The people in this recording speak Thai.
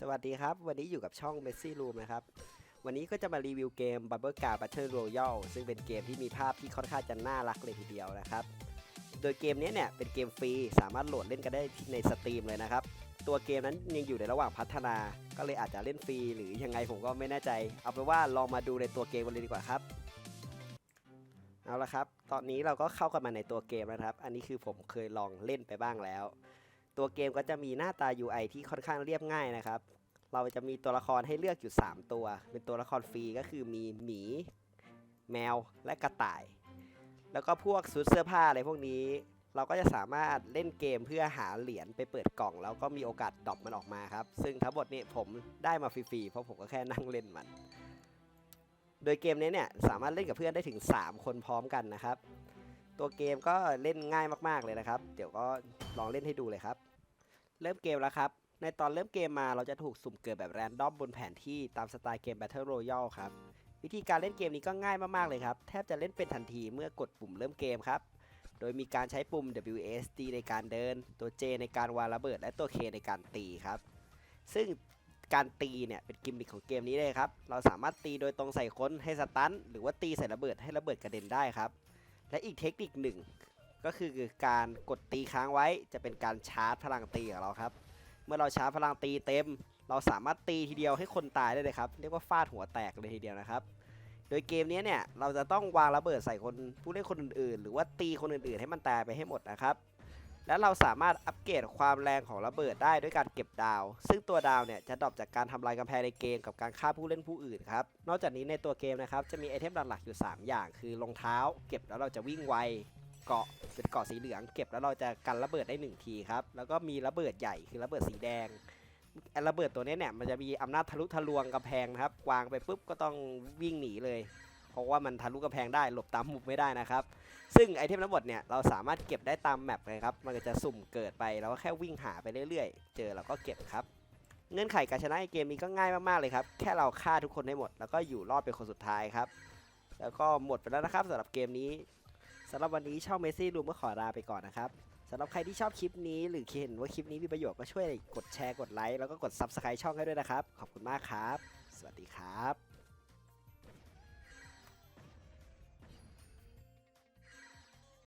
สวัสดีครับ วันนี้อยู่กับช่อง Messi Room นะครับ วันนี้ก็จะมารีวิวเกม Bubble Car Battle Royale ซึ่งเป็นเกมที่มีภาพที่ค่อนข้างจะน่ารักเลยทีเดียวนะครับ โดยเกมนี้เนี่ยเป็นเกมฟรีสามารถโหลดเล่นกันได้ที่ในสตรีมเลยนะครับ ตัวเกมนั้นยังอยู่ในระหว่างพัฒนา ก็เลยอาจจะเล่นฟรีหรือยังไงผมก็ไม่แน่ใจ เอาเป็นว่าลองมาดูในตัวเกมกันเลยดีกว่าครับ เอาละครับ ตอนนี้เราก็เข้ากันมาในตัวเกมนะครับ อันนี้คือผมเคยลองเล่นไปบ้างแล้ว ตัวเกมก็จะมีหน้าตา UI ที่ค่อนข้างเรียบง่ายนะครับ เราจะมีตัวละครให้เลือกอยู่ 3 ตัว เป็นตัวละครฟรีก็คือมีหมี แมว และกระต่าย แล้วก็พวกชุดเสื้อผ้าอะไรพวกนี้ เราก็จะสามารถเล่นเกมเพื่อหาเหรียญไปเปิดกล่อง แล้วก็มีโอกาสดรอปมันออกมาครับ ซึ่งทั้งหมดนี้ผมได้มาฟรีๆ เพราะผมก็แค่นั่งเล่นมัน โดยเกมนี้เนี่ยสามารถเล่นกับเพื่อนได้ถึง 3 คนพร้อมกันนะครับ ตัวเกมก็เล่นง่ายมากๆเลยนะครับ เดี๋ยวก็ลองเล่นให้ดูเลยครับ เริ่มเกมแล้วครับ ในตอนเริ่มเกมมาเราจะถูกสุ่มเกิดแบบแรนดอมบนแผนที่ตามสไตล์เกม Battle Royale ครับ วิธีการเล่นเกมนี้ก็ง่ายมาก ๆ เลยครับ แทบจะเล่นเป็นทันทีเมื่อกดปุ่มเริ่มเกมครับ โดยมีการใช้ปุ่ม WSD ในการเดิน ตัว J ในการวางระเบิด และตัว K ในการตีครับ ซึ่งการตีเนี่ยเป็นกิมมิคของเกมนี้เลยครับ เราสามารถตีโดยตรงใส่คนให้สตันหรือว่าตีใส่ระเบิดให้ระเบิดกระเด็นได้ครับ และอีกเทคนิคหนึ่ง ก็คือการกดตีค้างไว้จะเป็นการชาร์จพลังตีของเราครับ เมื่อเราชาร์จพลังตีเต็ม เราสามารถตีทีเดียวให้คนตายได้เลยครับ เรียกว่าฟาดหัวแตกเลยทีเดียวนะครับ โดยเกมนี้เนี่ยเราจะต้องวางระเบิดใส่คนผู้เล่นคนอื่นๆ หรือว่าตีคนอื่นๆ ให้มันตายไปให้หมดนะครับ แล้วเราสามารถอัปเกรดความแรงของระเบิดได้ด้วยการเก็บดาว ซึ่งตัวดาวเนี่ยจะดรอปจากการทำลายกำแพงในเกมกับการฆ่าผู้เล่นผู้อื่นครับ นอกจากนี้ในตัวเกมนะครับจะมีไอเทมหลักๆอยู่ 3 อย่าง คือรองเท้า เก็บแล้วเราจะวิ่งไว เกาะเป็นเกาะสีเหลืองเก็บแล้วเราจะกันระเบิดได้ 1 ทีครับ แล้วก็มีระเบิดใหญ่คือระเบิดสีแดงระเบิดตัวนี้เนี่ยมันจะมีอำนาจทะลุทะลวงกำแพงนะครับ วางไปปุ๊บก็ต้องวิ่งหนีเลย เพราะว่ามันทะลุกำแพงได้หลบตามมุมไม่ได้นะครับ ซึ่งไอเทมทั้งหมดเนี่ยเราสามารถเก็บได้ตามแมปเลยครับ มันก็จะสุ่มเกิดไปแล้วก็แค่วิ่งหาไปเรื่อยๆ เจอเราก็เก็บครับ เงื่อนไขการชนะในเกมนี้ก็ง่ายมากๆเลยครับ แค่เราฆ่าทุกคนให้หมด แล้วก็อยู่รอดเป็นคนสุดท้ายครับ แล้วก็หมดไปแล้วนะครับสำหรับเกมนี้ สำหรับวันนี้ช่องเมซี่รูมก็ขอลาไปก่อนนะครับสำหรับใครที่ชอบคลิปนี้ หรือเห็นว่าคลิปนี้มีประโยชน์ก็ช่วยกดแชร์กดไลค์แล้วก็กด Subscribe ช่องให้ด้วยนะครับ ขอบคุณมากครับ สวัสดีครับ